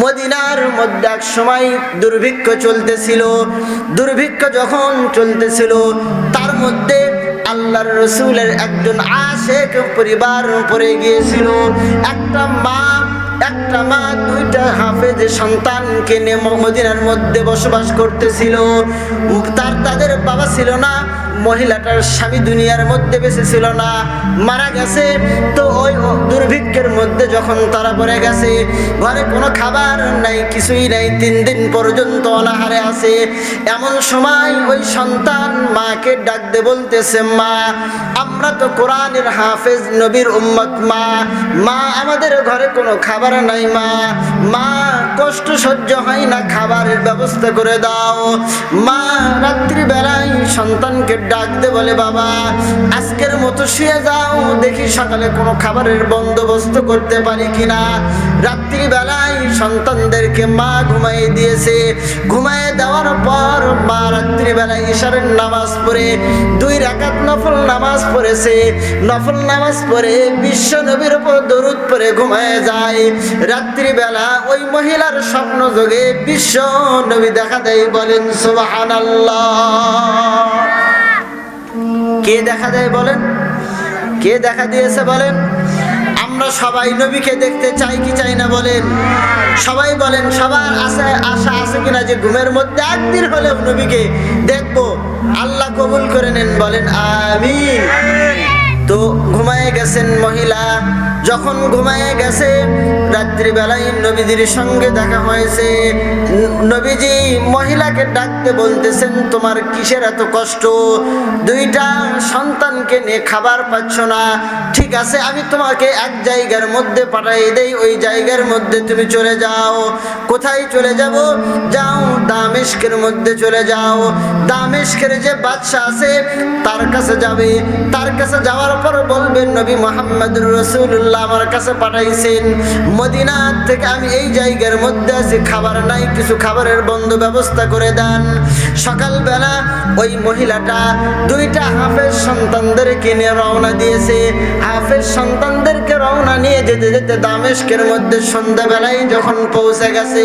মদিনার মধ্যে এক সময় দুর্ভিক্ষ চলতেছিল। দুর্ভিক্ষ যখন চলতেছিল, তার মধ্যে আল্লাহর রসুলের একজন আশেক পরিবার পড়ে গিয়েছিল। একটা মা একটা মা, দুইটা হাফেজ সন্তানকে নিয়ে মদিনার মধ্যে বসবাস করতেছিল। তার তাদের বাবা ছিল না মহিলাটার স্বামী দুনিয়ার মধ্যে বেঁচে ছিল না, মারা গেছে। তো ওই দুর্ভিক্ষের মধ্যে যখন তারা পড়ে গেছে, ঘরে কোনো খাবার নাই, কিছুই নাই, তিন দিন পর্যন্ত অনাহারে আছে। এমন সময় ওই সন্তান মাকে ডাকতে বলতেছে, মা, আমরা তো কোরআনের হাফেজ, নবীর উম্মত, মা। মা, আমাদের ঘরে কোনো খাবার নাই, মা। মা, কষ্ট সহ্য হয় না, খাবারের ব্যবস্থা করে দাও। মা, রাত্রিবেলায় সন্তানকে ডাকতে বলে, বাবা, আজকের মতো শুয়ে যাও। দেখি সকালে কোনো খাবারের বন্দোবস্ত করতে পারি কিনা। রাত্রিবেলায় সন্তানদেরকে মা ঘুমাই দিয়েছে। ঘুমায় দেওয়ার পর মা রাত্রিবেলায় ঈশারের নামাজ পড়ে, দুই রাকাত নফল নামাজ পড়েছে। নফল নামাজ পড়ে বিশ্ব নবীর উপর দরুদ পরে ঘুমায় যায়। রাত্রিবেলা ওই মহিলার স্বপ্ন যোগে বিশ্ব নবী দেখা দেয়, বলেন, সুবহানাল্লাহ। কে দেখা দেয় বলেন? কে দেখা দিয়েছে বলেন? আমরা সবাই নবীকে দেখতে চাই কি চাই না বলেন? সবাই বলেন, সবার আশা আশা আছে কিনা যে ঘুমের মধ্যে একদিন হলেও নবীকে দেখব। আল্লাহ কবুল করে নেন বলেন, আমিন। তো ঘুমায় গেছেন মহিলা। যখন ঘুমায় গেছে, রাত্রিবেলায় নবীজির সঙ্গে দেখা হয়েছে। নবীজি মহিলাকে ডাকতে বলতেছেন, তোমার কিসের এত কষ্ট? দুইটা সন্তানকে নিয়ে খাবার পাচ্ছ না। ঠিক আছে, আমি তোমাকে এক জায়গার মধ্যে পাঠাই দেই, ওই জায়গার মধ্যে তুমি চলে যাও। কোথায় চলে যাব? যাও দামেশকের মধ্যে চলে যাও। দামেশকের যে বাদশা আছে, তার কাছে যাবে। তার কাছে যাওয়ার পর বলবেন, নবী মোহাম্মদ রসুল্লাহ আমার কাছে পাঠাইছেন। মদিনা থেকে আমি এই জায়গার মধ্যে আছি, খাবার নাই, কিছু খাবারের বন্ধ ব্যবস্থা করে দেন। সকালবেলা ওই মহিলাটা দুইটা হাফের সন্তানদেরকে নিয়ে রওনা দিয়েছে। হাফের সন্তানদেরকে রওনা নিয়ে যেতে যেতে দামেশকের মধ্যে সন্ধ্যাবেলায় যখন পৌঁছে গেছে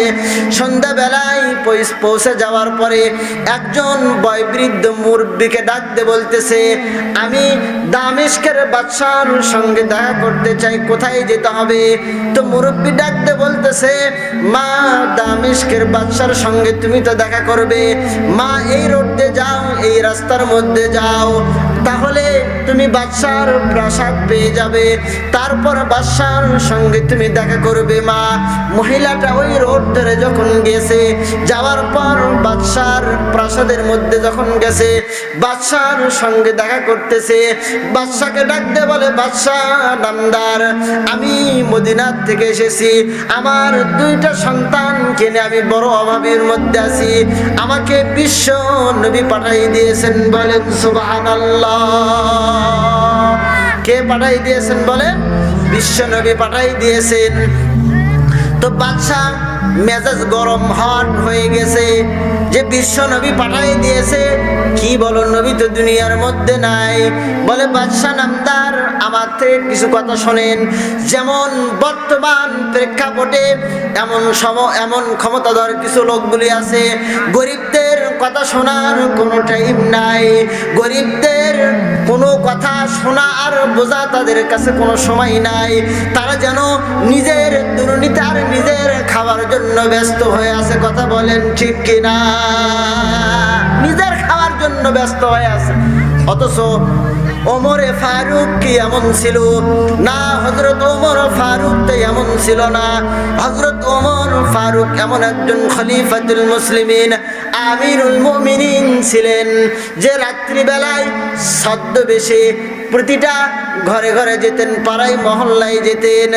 সন্ধ্যাবেলায় পৌঁছ- পৌঁছে যাওয়ার পরে একজন বয়বৃদ্ধ মুরব্বীকে ডাকতে বলতেছে, আমি দামেশকের বাদশার সঙ্গে দেখা করতে চাই, কোথায় যেতে হবে? তো মুরব্বী ডাকতে বলতেছে, মা দামেশকের বাদশার সঙ্গে তুমি তো দেখা করবে। মা, এই রোড দিয়ে যাও, এই রাস্তার মধ্যে যাও। তাহলে তুমি বাদশার প্রাসাদ পেয়ে যাবে। তারপর বাদশার সঙ্গে তুমি দেখা করবে, মা। মহিলাটা ওই রোড ধরে যখন গেছে, যাওয়ার পর বাদশার প্রাসাদের মধ্যে যখন গেছে, বাদশার সঙ্গে দেখা করতেছে, বাদশাকে ডাকতে বলে বাদশাহ নামদার, আমি মদিনার থেকে এসেছি। আমার দুইটা সন্তান নিয়ে আমি বড় অভাবের মধ্যে আছি। আমাকে বিশ্ব নবী পাঠাই দিয়েছেন। বলেন, সুবহানাল্লাহ। কে পাঠাই দিয়েছেন বলেন? বিশ্ব নবী পাঠাই দিয়েছেন। তো বাদশাহ মেজাজ গরম হট হয়ে গেছে। যে বিশ্ব নবী পাঠাই দিয়েছে, কি বলো নবী তো দুনিয়ার মধ্যে নাই। বলে, বাদশাহ নামদার, আমার থেকে কিছু কথা শোনেন। যেমন বর্তমান প্রেক্ষাপটে এমন সম এমন ক্ষমতাধর কিছু লোকগুলি আছে। গরিবদের কথা শোনার কোনো টাইম নাই। গরিবদের কোনো কথা শোনা আর বোঝা তাদের কাছে কোনো সময় নাই। তারা যেন নিজের দুর্নীতি আর নিজের খাওয়ার জন্য ব্যস্ত হয়ে আছে, কথা বলেন ঠিক কিনা? নিজের খাওয়ার জন্য ব্যস্ত হয়ে আছে। অথচ ওমরে ফারুক কি এমন ছিল? না হজরত ওমর ফারুক তো এমন ছিল না। হজরত ওমর ফারুক এমন একজন খলিফাতুল মুসলিমিন। আমিরুল মুমিনিন ছিলেন। যে রাত্রিবেলায় ছদ্মবেশে প্রতিটা ঘরে ঘরে যেতেন, পাড়ায় মহল্লায় যেতেন,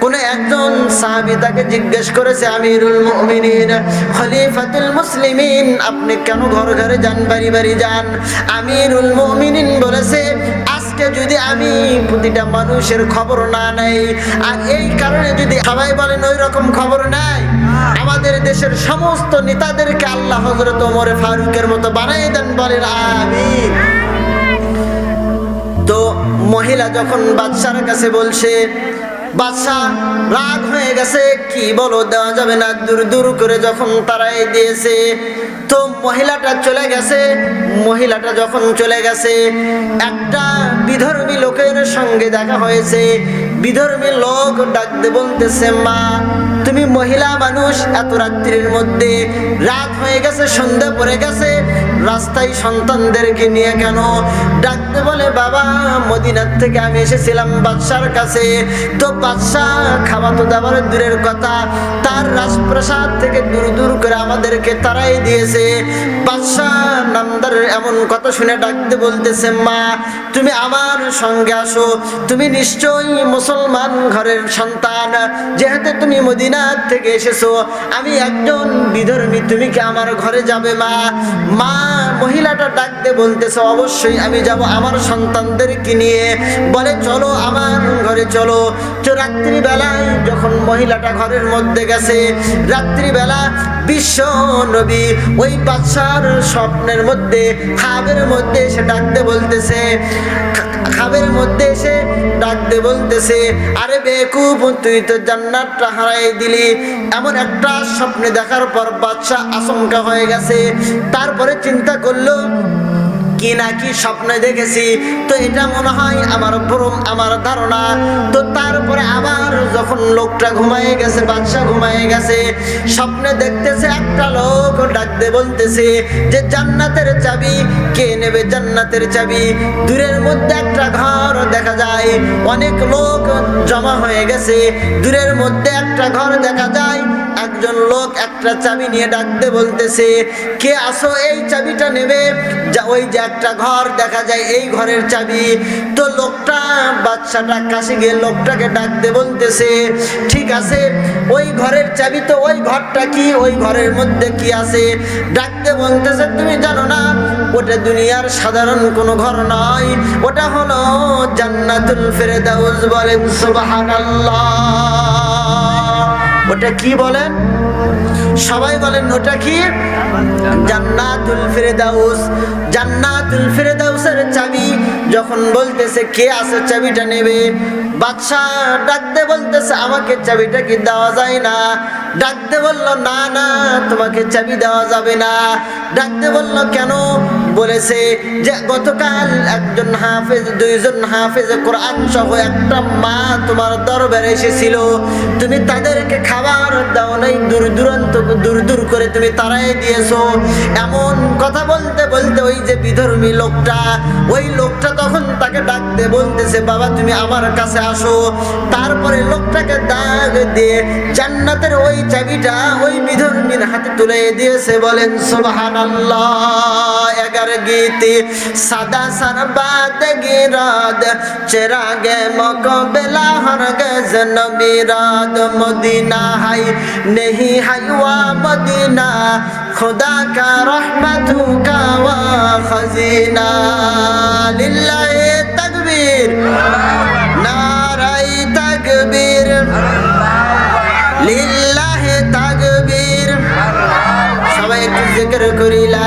কোন একজন সাহাবি তাকে জিজ্ঞেস করেছে, আমিরুল মুমিনিন, খলিফাতুল মুসলিমিন, আপনি কেন ঘর ঘরে যান, বাড়ি বাড়ি যান? আমিরুল মুমিনিন বলেছে আজকে যদি আমি প্রতিটা মানুষের খবর না নেই আর এই কারণে যদি সবাই বলেন ওই রকম খবর নাই আমাদের দেশের সমস্ত নেতাদেরকে আল্লাহ হজরত ওমরে ফারুকের মতো বানাই দেন বলেন আমি তো মহিলা যখন বাদশার কাছে বলছে বাদশাহ রাগ হয়ে গেছে, কি বলো, দেওয়া যাবে না। দূর দূর করে যখন তারাই দিয়েছে, তো মহিলাটা চলে গেছে। মহিলাটা যখন চলে গেছে, একটা বিধর্মী লোকের সঙ্গে দেখা হয়েছে। বিধর্মী লোক ডাকতে বলতেছে, মা তুমি মহিলা মানুষ, এত রাত্রির মধ্যে রাত হয়ে গেছে, সন্ধ্যা পড়ে গেছে, রাস্তায় সন্তানদেরকে নিয়ে কেন ডাকতে বলে, বাবা, মদিনার থেকে আমি এসেছিলাম বাদশার কাছে। তো বাদশাহ খাওয়া তো দেওয়ার দূরের কথা, তার রাজপ্রাসাদ থেকে দূর দূর করে আমাদেরকে তারাই দিয়েছে। বাদশাহ নামদারের এমন কথা শুনে ডাকতে বলতেছে, মা, তুমি আমার সঙ্গে আসো, তুমি নিশ্চয়ই মুসলমান ঘরের সন্তান, যেহেতু তুমি মদিনার থেকে এসেছ। আমি একজন বিধর্মী তুমি কি আমার ঘরে যাবে মা? মা, মহিলাটা ডাকতে বলতেছে, অবশ্যই আমি যাব আমার সন্তানদেরকে নিয়ে। বলে, চলো আমার ঘরে চলো। তো রাত্রিবেলায় যখন মহিলাটা ঘরের মধ্যে গেছে, রাত্রিবেলা বিশ্ব নবী। ওই বাচ্চার স্বপ্নের মধ্যে, খাবের মধ্যে এসে ডাকতে বলতেছে। খাবের মধ্যে এসে ডাকতে বলতেছে, আরে বেকুব, তুই তো জান্নাতটা হারাই দিলি। এমন একটা স্বপ্নে দেখার পর বাচ্চা আশঙ্কা হয়ে গেছে। তারপরে চিন্তা করল কি না কি স্বপ্নে দেখেছি। তো এটা মনে হয় আমার ভ্রম, আমার ধারণা। তো তারপরে আবার যখন লোকটা ঘুমায়ে গেছে, বাদশা ঘুমায়ে গেছে, স্বপ্নে দেখতেছে একটা লোক ডাকতে বলতেছে যে, জান্নাতের চাবি, কে নেবে জান্নাতের চাবি? দূরের মধ্যে একটা ঘর দেখা যায়, অনেক লোক জমা হয়ে গেছে। দূরের মধ্যে একটা ঘর দেখা যায় একজন লোক একটা চাবি নিয়ে ডাকতে বলতেছে, কে আসো, এই চাবিটা নেবে? যা ওই যে একটা ঘর দেখা যায়, এই ঘরের চাবি। তো লোকটা বাচ্চাটা কাছে গিয়ে লোকটাকে ডাকতে বলতেছে, ঠিক আছে, ওই ঘরের চাবি তো, ওই ঘরটা কি, ওই ঘরের মধ্যে কি আছে? ডাকতে বলতেছে, তুমি জানো না, ওটা দুনিয়ার সাধারণ কোনো ঘর নয়, ওটা হলো জান্নাতুল ফেরদাউস বলেন সুবহানাল্লাহ। ওটা কি বলেন? সবাই বলেন, ওটা কি? জান্নাতুল ফিরদাউস, জান্নাতুল ফিরদাউসের চাবি। যখন বলতেছে কে আছে, চাবিটা নেবে। বাদশাহ ডাকতে বলতেছে, আমাকে চাবিটা কি দেওয়া যায় না? ডাকতে বলল, না না, তোমাকে চাবি দেওয়া যাবে না। ডাকতে বলল, কেন? বলেছে যে গতকাল একজন হাফেজ, দুইজন হাফেজ কোরআন সহ একটা মা তোমার দরবারে এসেছিল। তুমি তাদেরকে খাবার দাও নাই, দূর দূরান্ত, দূর দূর করে তুমি তারাই দিয়েছ। এমন কথা বলতে বলতে ওই যে বিধর্মী লোকটা, ওই লোকটা তখন তাকে ডাকতে বলতেছে, বাবা, তুমি আমার কাছে আসো। তারপরে লোকটাকে দাগ দিয়ে জান্নাতের ওই চাবিটা ওই বিধর্মীর হাতে তুলে দিয়েছে, বলেন, সুবহানাল্লাহ, এগার গীতি, সাদা সরবাদ গিরাদ, চেরাগে মকবেলা হরগেজ নমিরাদ মদিনা হাই, নেহি হাইওয়া মদিনা, খোদা কা রহমতু কা ওয়া খজিনা। লিল্লাহি তাকবীর নারাই তাকবীর, লিল্লাহি তাকবীর। সবাই একটু জিকির করিলা।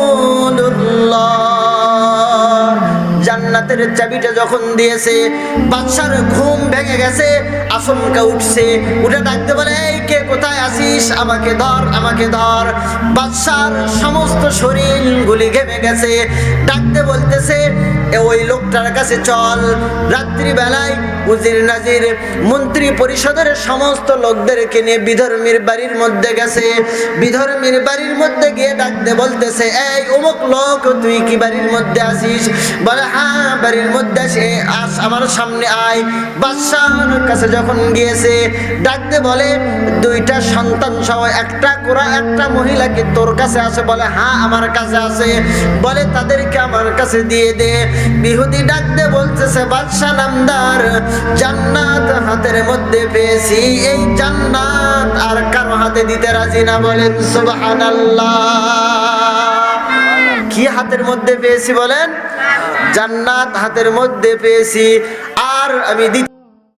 জান্নাতের চাবিটা যখন দিয়েছে, বাদশার ঘুম ভেঙে গেছে আশঙ্কা উঠছে। উঠে ডাকতে বলে, এই কে, কোথায় আসিস আমাকে ধর আমাকে ধর। বাদশার সমস্ত শরীর গুলি ঘেমে গেছে। ডাকতে বলতেছে ওই লোকটার কাছে চল। রাত্রিবেলায় উজির নাজির মন্ত্রী পরিষদের সমস্ত লোকদেরকে নিয়ে বিধর্মীর বাড়ির মধ্যে গেছে। বিধর্মীর বাড়ির মধ্যে গিয়ে ডাকতে বলতেছে, এই অমুক লোক, তুই কি বাড়ির মধ্যে আসিস বলে হ্যাঁ বাড়ির মধ্যে সে আস আমার সামনে আয়। বাদশাহর কাছে যখন গিয়েছে, ডাকতে বলে, দুইটা সন্তান সহ একটা কোরা একটা মহিলাকে তোর কাছে আছে? বলে হ্যাঁ আমার কাছে আছে। বলে, তাদেরকে আমার কাছে দিয়ে দে। বিহুদি ডাকতে বলতেছে, বাদশাহ নামদার, জান্নাত হাতের মধ্যে পেয়েছি। এই জান্নাত আর কারও হাতে দিতে রাজি না। বলেন, সুবহানাল্লাহ। কি হাতের মধ্যে পেয়েছি বলেন? জান্নাত হাতের মধ্যে পেয়েছি। আর আমি